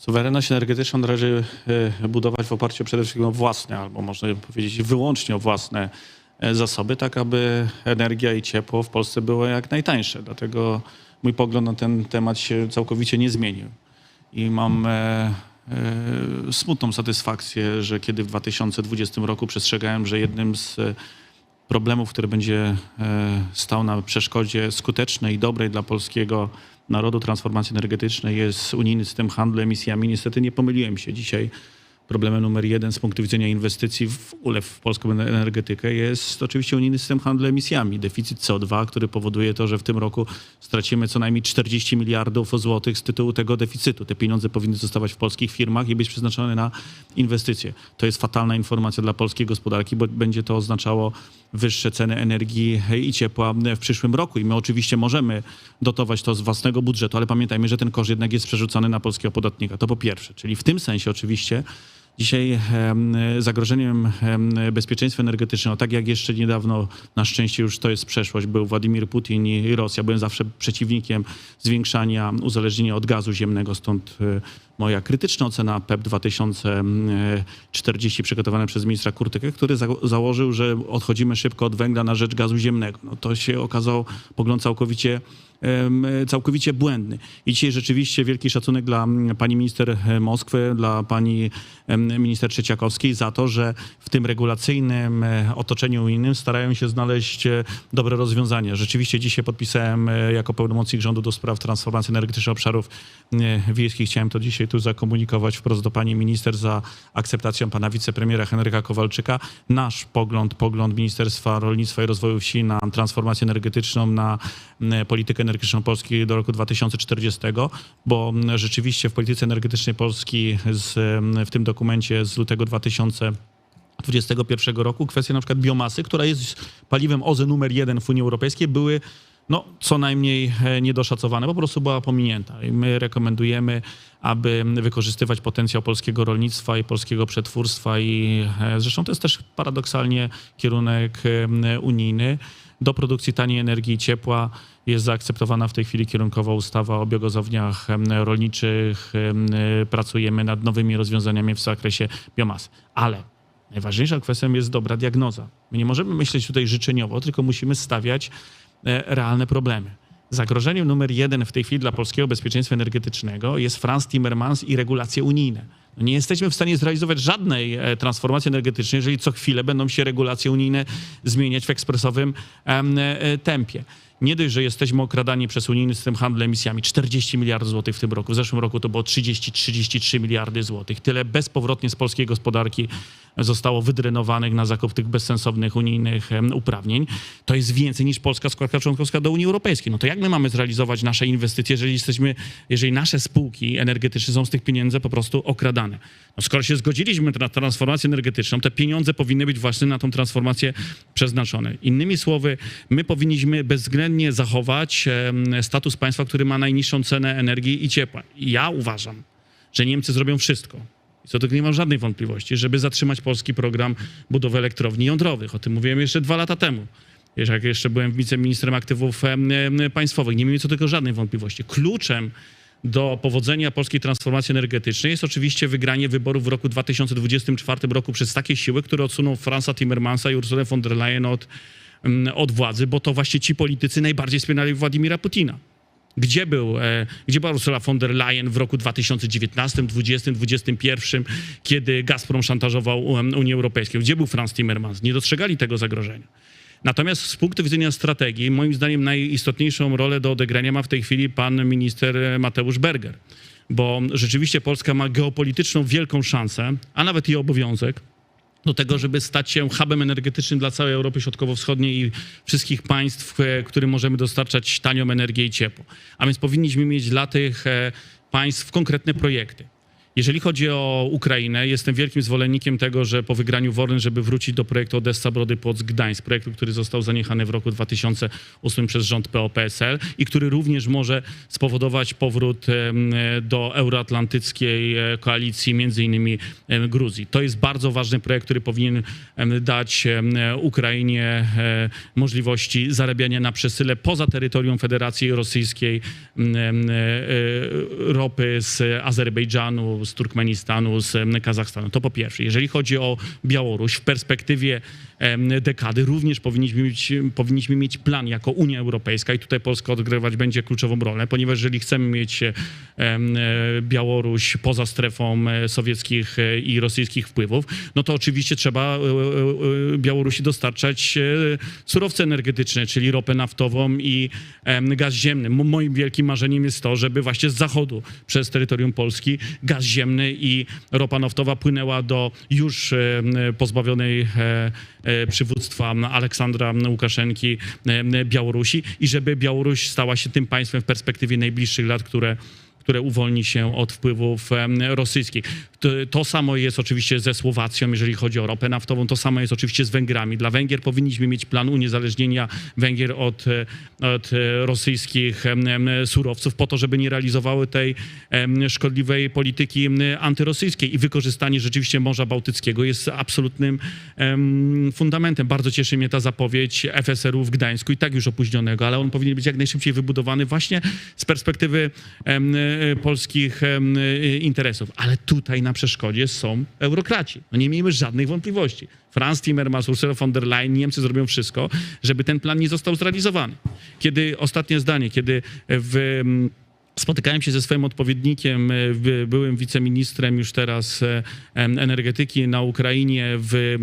Suwerenność energetyczną należy e, budować w oparciu przede wszystkim o własne, albo można powiedzieć wyłącznie o własne e, zasoby, tak aby energia i ciepło w Polsce były jak najtańsze. Dlatego mój pogląd na ten temat się całkowicie nie zmienił. I mam e, smutną satysfakcję, że kiedy w 2020 roku przestrzegałem, że jednym z problemów, który będzie e, stał na przeszkodzie skutecznej i dobrej dla polskiego narodu transformacji energetycznej jest unijny system handlu emisjami. Niestety nie pomyliłem się. Dzisiaj problemem numer jeden z punktu widzenia inwestycji w ogóle w polską energetykę jest oczywiście unijny system handlu emisjami. Deficyt CO2, który powoduje to, że w tym roku stracimy co najmniej 40 miliardów złotych z tytułu tego deficytu. Te pieniądze powinny zostawać w polskich firmach i być przeznaczone na inwestycje. To jest fatalna informacja dla polskiej gospodarki, bo będzie to oznaczało wyższe ceny energii i ciepła w przyszłym roku. I my oczywiście możemy dotować to z własnego budżetu, ale pamiętajmy, że ten koszt jednak jest przerzucany na polskiego podatnika. To po pierwsze. Czyli w tym sensie oczywiście Dzisiaj em, zagrożeniem em, bezpieczeństwa energetycznego, tak jak jeszcze niedawno, na szczęście już to jest przeszłość, był Władimir Putin i Rosja. Byłem zawsze przeciwnikiem zwiększania uzależnienia od gazu ziemnego, stąd e, moja krytyczna ocena PEP 2040 przygotowana przez ministra Kurtykę, który za założył, że odchodzimy szybko od węgla na rzecz gazu ziemnego. No to się okazał pogląd całkowicie całkowicie błędny. I dzisiaj rzeczywiście wielki szacunek dla mm, pani minister e, Moskwy, dla pani minister Trzeciakowskiej za to, że w tym regulacyjnym e, otoczeniu unijnym starają się znaleźć e, dobre rozwiązania. Rzeczywiście dzisiaj podpisałem e, jako pełnomocnik rządu do spraw transformacji energetycznej obszarów e, wiejskich. Chciałem to dzisiaj tu zakomunikować wprost do pani minister za akceptacją pana wicepremiera Henryka Kowalczyka. Nasz pogląd, pogląd Ministerstwa Rolnictwa i Rozwoju Wsi na transformację energetyczną, na politykę energetyczną Polski do roku 2040, bo rzeczywiście w polityce energetycznej Polski z, w tym dokumencie z lutego 2021 roku kwestia na przykład biomasy, która jest paliwem OZE numer jeden w Unii Europejskiej, były no, co najmniej e, niedoszacowane, po prostu była pominięta. I my rekomendujemy, aby wykorzystywać potencjał polskiego rolnictwa i polskiego przetwórstwa i e, zresztą to jest też paradoksalnie kierunek e, unijny. Do produkcji taniej energii i ciepła jest zaakceptowana w tej chwili kierunkowa ustawa o biogazowniach rolniczych. Em, Pracujemy nad nowymi rozwiązaniami w zakresie biomasy. Ale najważniejsza kwestią jest dobra diagnoza. My nie możemy myśleć tutaj życzeniowo, tylko musimy stawiać realne problemy. Zagrożeniem numer jeden w tej chwili dla polskiego bezpieczeństwa energetycznego jest Franz Timmermans i regulacje unijne. No nie jesteśmy w stanie zrealizować żadnej e, transformacji energetycznej, jeżeli co chwilę będą się regulacje unijne zmieniać w ekspresowym e, tempie. Nie dość, że jesteśmy okradani przez unijny system handlu emisjami 40 miliardów złotych w tym roku. W zeszłym roku to było 30-33 miliardy złotych. Tyle bezpowrotnie z polskiej gospodarki zostało wydrenowanych na zakup tych bezsensownych unijnych uprawnień. To jest więcej niż polska składka członkowska do Unii Europejskiej. No to jak my mamy zrealizować nasze inwestycje, jeżeli jesteśmy, jeżeli nasze spółki energetyczne są z tych pieniędzy po prostu okradane? No skoro się zgodziliśmy na transformację energetyczną, te pieniądze powinny być właśnie na tą transformację przeznaczone. Innymi słowy, my powinniśmy bezwzględnie zachować em, status państwa, który ma najniższą cenę energii i ciepła. I ja uważam, że Niemcy zrobią wszystko. I co do tego nie mam żadnej wątpliwości, żeby zatrzymać polski program budowy elektrowni jądrowych. O tym mówiłem jeszcze dwa lata temu. Jak jeszcze byłem wiceministrem aktywów państwowych. Nie miałem co do tego żadnej wątpliwości. Kluczem do powodzenia polskiej transformacji energetycznej jest oczywiście wygranie wyborów w roku 2024 roku przez takie siły, które odsuną Franza Timmermansa i Ursulę von der Leyen od, od władzy, bo to właśnie ci politycy najbardziej wspierali Władimira Putina. Gdzie, był, e, gdzie była Ursula von der Leyen w roku 2019, 2020, 2021, kiedy Gazprom szantażował um, Unię Europejską? Gdzie był Franz Timmermans? Nie dostrzegali tego zagrożenia. Natomiast z punktu widzenia strategii, moim zdaniem najistotniejszą rolę do odegrania ma w tej chwili pan minister e, Mateusz Berger, bo rzeczywiście Polska ma geopolityczną wielką szansę, a nawet i obowiązek, do tego, żeby stać się hubem energetycznym dla całej Europy Środkowo-Wschodniej i wszystkich państw, e, którym możemy dostarczać tanią energię i ciepło. A więc powinniśmy mieć dla tych e, państw konkretne projekty. Jeżeli chodzi o Ukrainę, jestem wielkim zwolennikiem tego, że po wygraniu wojny, żeby wrócić do projektu Odessa Brody Płock Gdańsk, projektu, który został zaniechany w roku 2008 przez rząd PO-PSL i który również może spowodować powrót do euroatlantyckiej e, koalicji, między innymi Gruzji. To jest bardzo ważny projekt, który powinien dać Ukrainie e, możliwości zarabiania na przesyle poza terytorium Federacji Rosyjskiej e, ropy z Azerbejdżanu, z Turkmenistanu, z Kazachstanu. To po pierwsze. Jeżeli chodzi o Białoruś, w perspektywie dekady również powinniśmy mieć, powinniśmy mieć plan jako Unia Europejska i tutaj Polska odgrywać będzie kluczową rolę, ponieważ jeżeli chcemy mieć Białoruś poza strefą sowieckich e, i rosyjskich wpływów, no to oczywiście trzeba e, e, Białorusi dostarczać surowce energetyczne, czyli ropę naftową i gaz ziemny. Mo- Moim wielkim marzeniem jest to, żeby właśnie z zachodu przez terytorium Polski gaz ziemny i ropa naftowa płynęła do już pozbawionej przywództwa Aleksandra Łukaszenki e, Białorusi i żeby Białoruś stała się tym państwem w perspektywie najbliższych lat, które które uwolni się od wpływów rosyjskich. To, samo jest oczywiście ze Słowacją, jeżeli chodzi o ropę naftową, to samo jest oczywiście z Węgrami. Dla Węgier powinniśmy mieć plan uniezależnienia Węgier od, e, od e, rosyjskich surowców po to, żeby nie realizowały tej szkodliwej polityki antyrosyjskiej i wykorzystanie rzeczywiście Morza Bałtyckiego jest absolutnym em, fundamentem. Bardzo cieszy mnie ta zapowiedź FSR-u w Gdańsku i tak już opóźnionego, ale on powinien być jak najszybciej wybudowany właśnie z perspektywy polskich em, e, interesów. Ale tutaj na przeszkodzie są eurokraci. No nie miejmy żadnych wątpliwości. Franz Timmermans, Ursula von der Leyen, Niemcy zrobią wszystko, żeby ten plan nie został zrealizowany. Kiedy, ostatnie zdanie, kiedy w... em, Spotykałem się ze swoim odpowiednikiem, e, by- byłym wiceministrem już teraz e, energetyki na Ukrainie w,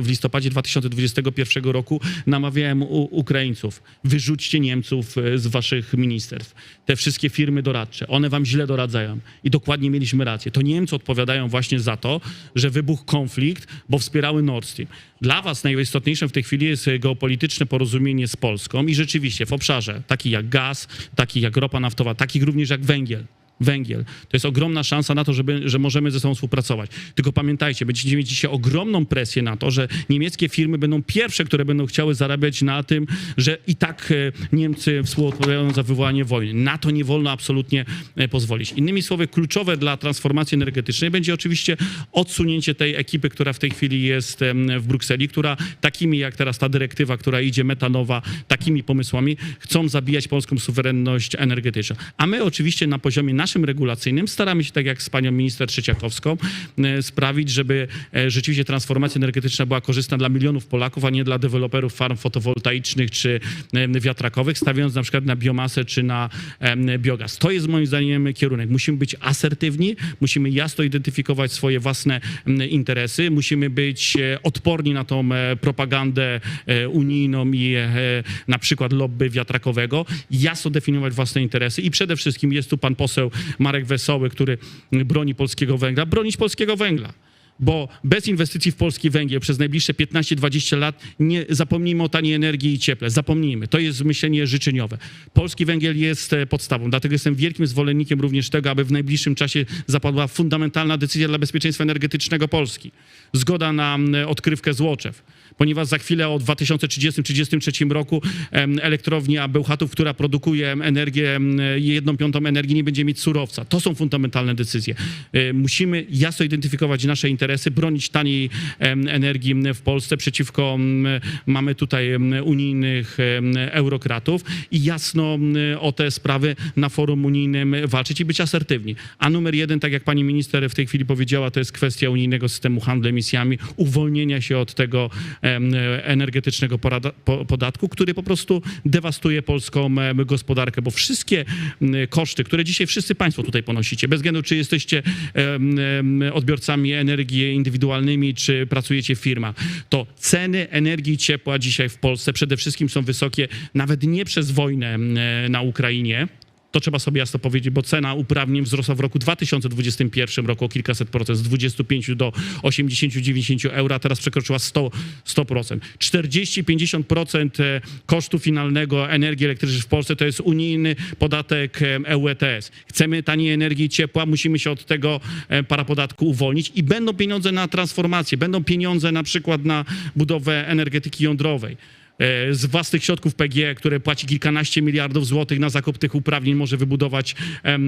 w listopadzie 2021 roku. Namawiałem u, Ukraińców, wyrzućcie Niemców e, z waszych ministerstw. Te wszystkie firmy doradcze, one wam źle doradzają. I dokładnie mieliśmy rację. To Niemcy odpowiadają właśnie za to, że wybuchł konflikt, bo wspierały Nord Stream. Dla was najistotniejszym w tej chwili jest geopolityczne porozumienie z Polską i rzeczywiście w obszarze taki jak gaz, taki jak ropa naftowa, taki również jak węgiel. Węgiel. To jest ogromna szansa na to, żeby, że możemy ze sobą współpracować. Tylko pamiętajcie, będziecie mieć dzisiaj ogromną presję na to, że niemieckie firmy będą pierwsze, które będą chciały zarabiać na tym, że i tak e, Niemcy współodpowiadają za wywołanie wojny. Na to nie wolno absolutnie e, pozwolić. Innymi słowy, kluczowe dla transformacji energetycznej będzie oczywiście odsunięcie tej ekipy, która w tej chwili jest w Brukseli, która takimi jak teraz ta dyrektywa, która idzie metanowa, takimi pomysłami chcą zabijać polską suwerenność energetyczną. A my oczywiście na poziomie naszym regulacyjnym staramy się, tak jak z panią minister Trzeciakowską, e, sprawić, żeby e, rzeczywiście transformacja energetyczna była korzystna dla milionów Polaków, a nie dla deweloperów farm fotowoltaicznych czy wiatrakowych, stawiając na przykład na biomasę czy na biogaz. To jest moim zdaniem kierunek. Musimy być asertywni, musimy jasno identyfikować swoje własne interesy, musimy być e, odporni na tą propagandę unijną i na przykład lobby wiatrakowego, jasno definiować własne interesy i przede wszystkim jest tu pan poseł Marek Wesoły, który broni polskiego węgla, bronić polskiego węgla. Bo bez inwestycji w polski węgiel przez najbliższe 15-20 lat nie zapomnijmy o taniej energii i cieple. Zapomnijmy. To jest myślenie życzeniowe. Polski węgiel jest e, podstawą. Dlatego jestem wielkim zwolennikiem również tego, aby w najbliższym czasie zapadła fundamentalna decyzja dla bezpieczeństwa energetycznego Polski. Zgoda na odkrywkę Złoczew. Ponieważ za chwilę o 2030-2033 roku elektrownia Bełchatów, która produkuje energię, jedną piątą energii, nie będzie mieć surowca. To są fundamentalne decyzje. E, Musimy jasno identyfikować nasze interesy, bronić taniej energii w Polsce przeciwko, mamy tutaj unijnych eurokratów i jasno o te sprawy na forum unijnym walczyć i być asertywni. A numer jeden, tak jak pani minister w tej chwili powiedziała, to jest kwestia unijnego systemu handlu emisjami, uwolnienia się od tego energetycznego podatku, który po prostu dewastuje polską gospodarkę, bo wszystkie koszty, które dzisiaj wszyscy państwo tutaj ponosicie, bez względu czy jesteście odbiorcami energii indywidualnymi, czy pracujecie w firmach, to ceny energii ciepła dzisiaj w Polsce przede wszystkim są wysokie, nawet nie przez wojnę em, na Ukrainie, To trzeba sobie jasno powiedzieć, bo cena uprawnień wzrosła w roku 2021 roku o kilkaset procent, z 25 do 80-90 euro, a teraz przekroczyła 100%. 100%. 40-50% e, kosztu finalnego energii elektrycznej w Polsce to jest unijny podatek e, EU ETS. Chcemy taniej energii ciepła, musimy się od tego e, parapodatku uwolnić i będą pieniądze na transformację, będą pieniądze na przykład na budowę energetyki jądrowej e, z własnych środków PGE, które płaci kilkanaście miliardów złotych na zakup tych uprawnień, może wybudować e, e,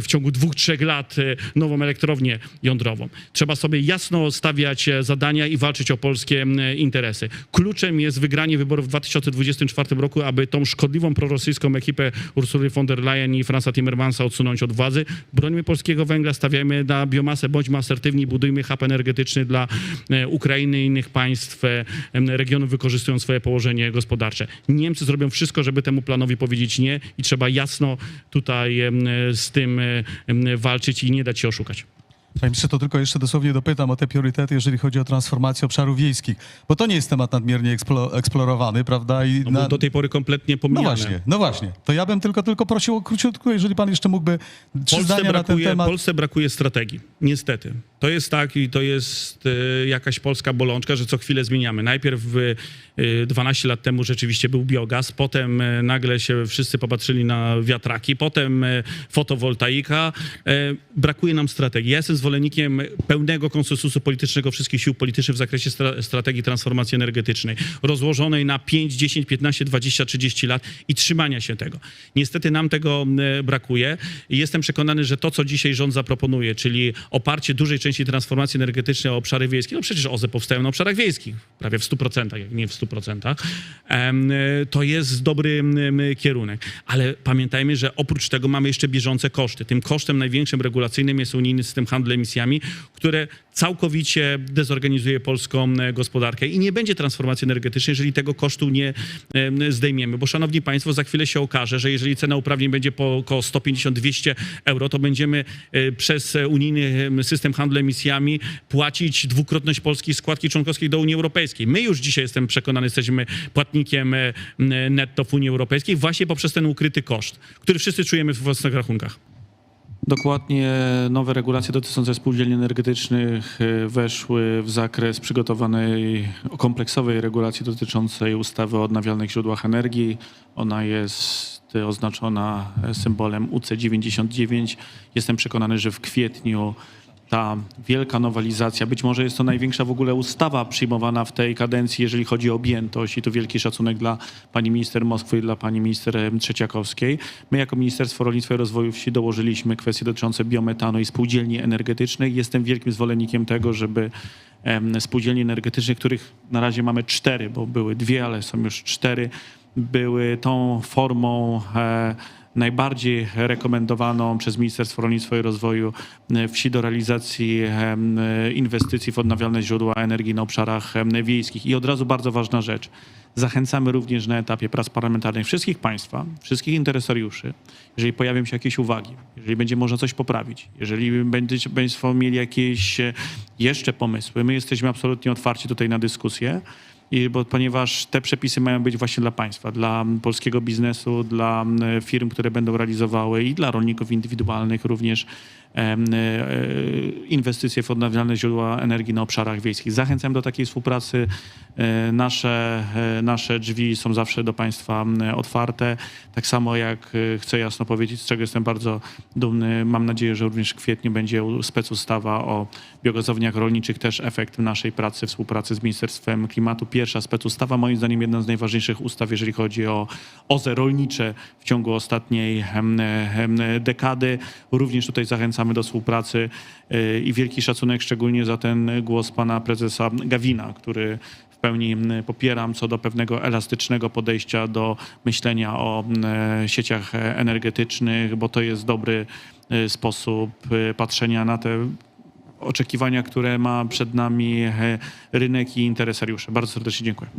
w ciągu dwóch, trzech lat e, nową elektrownię jądrową. Trzeba sobie jasno stawiać e, zadania i walczyć o polskie interesy. Kluczem jest wygranie wyborów w 2024 roku, aby tą szkodliwą prorosyjską ekipę Ursuly von der Leyen i Franza Timmermansa odsunąć od władzy. Brońmy polskiego węgla, stawiajmy na biomasę, bądźmy asertywni, budujmy hub energetyczny dla e, Ukrainy i innych państw e, em, regionu, wykorzystując swoje położenie gospodarcze. Niemcy zrobią wszystko, żeby temu planowi powiedzieć nie i trzeba jasno tutaj z tym walczyć i nie dać się oszukać. Panie ministrze, to tylko jeszcze dosłownie dopytam o te priorytety, jeżeli chodzi o transformację obszarów wiejskich, bo to nie jest temat nadmiernie eksplo, eksplorowany, prawda? I No, na- do tej pory kompletnie no pomijany. właśnie, no właśnie. To ja bym tylko, tylko prosił o króciutko, jeżeli pan jeszcze mógłby trzy Polsce zdania na ten brakuje, temat. Polsce brakuje strategii, niestety. To jest tak i to jest e, jakaś polska bolączka, że co chwilę zmieniamy. Najpierw e, 12 lat temu rzeczywiście był biogaz, potem e, nagle się wszyscy popatrzyli na wiatraki, potem e, fotowoltaika. E, Brakuje nam strategii. Ja jestem zwolennikiem pełnego konsensusu politycznego wszystkich sił politycznych w zakresie stra- strategii transformacji energetycznej, rozłożonej na 5, 10, 15, 20, 30 lat i trzymania się tego. Niestety nam tego e, brakuje jestem przekonany, że to, co dzisiaj rząd zaproponuje, czyli oparcie dużej części transformacji energetycznej o obszary wiejskie, no przecież OZE powstają na obszarach wiejskich, prawie w 100%, jak nie w 100%, em, e, to jest dobry kierunek. Ale pamiętajmy, że oprócz tego mamy jeszcze bieżące koszty. Tym kosztem największym regulacyjnym jest unijny system handlu emisjami, które całkowicie dezorganizuje polską gospodarkę i nie będzie transformacji energetycznej, jeżeli tego kosztu nie em, zdejmiemy. Bo szanowni państwo, za chwilę się okaże, że jeżeli cena uprawnień będzie po około 150-200 euro, to będziemy e, przez unijny em, system handlu emisjami płacić dwukrotność polskiej składki członkowskiej do Unii Europejskiej. My już dzisiaj, jestem przekonany, jesteśmy płatnikiem e, m, netto w Unii Europejskiej właśnie poprzez ten ukryty koszt, który wszyscy czujemy w własnych rachunkach. Dokładnie nowe regulacje dotyczące spółdzielni energetycznych e, weszły w zakres przygotowanej kompleksowej regulacji dotyczącej ustawy o odnawialnych źródłach energii. Ona jest oznaczona symbolem UC99. Jestem przekonany, że w kwietniu ta wielka nowelizacja, być może jest to największa w ogóle ustawa przyjmowana w tej kadencji, jeżeli chodzi o objętość i tu wielki szacunek dla pani minister Moskwy i dla pani minister Trzeciakowskiej. My jako Ministerstwo Rolnictwa i Rozwoju Wsi dołożyliśmy kwestie dotyczące biometanu i spółdzielni energetycznych. Jestem wielkim zwolennikiem tego, żeby spółdzielni energetycznych, których na razie mamy cztery, bo były dwie, ale są już cztery, były tą formą e, najbardziej rekomendowaną przez Ministerstwo Rolnictwa i Rozwoju e, Wsi do realizacji em, e, inwestycji w odnawialne źródła energii na obszarach wiejskich. I od razu bardzo ważna rzecz. Zachęcamy również na etapie prac parlamentarnych wszystkich państwa, wszystkich interesariuszy, jeżeli pojawią się jakieś uwagi, jeżeli będzie można coś poprawić, jeżeli będziecie Państwo mieli jakieś e, jeszcze pomysły, my jesteśmy absolutnie otwarci tutaj na dyskusję. I bo, ponieważ te przepisy mają być właśnie dla państwa, dla polskiego biznesu, dla m, firm, które będą realizowały i dla rolników indywidualnych również inwestycje w odnawialne źródła energii na obszarach wiejskich. Zachęcam do takiej współpracy. E, Nasze, e, nasze drzwi są zawsze do państwa otwarte. Tak samo jak e, chcę jasno powiedzieć, z czego jestem bardzo dumny, mam nadzieję, że również w kwietniu będzie specustawa o biogazowniach rolniczych, też efekt naszej pracy, współpracy z Ministerstwem Klimatu. Pierwsza specustawa, moim zdaniem jedna z najważniejszych ustaw, jeżeli chodzi o OZE rolnicze w ciągu ostatniej dekady. Również tutaj zachęcamy do współpracy e, i wielki szacunek szczególnie za ten głos pana prezesa Gawina, który w pełni popieram co do pewnego elastycznego podejścia do myślenia o sieciach energetycznych, bo to jest dobry e, sposób e, patrzenia na te oczekiwania, które ma przed nami e, rynek i interesariusze. Bardzo serdecznie dziękuję.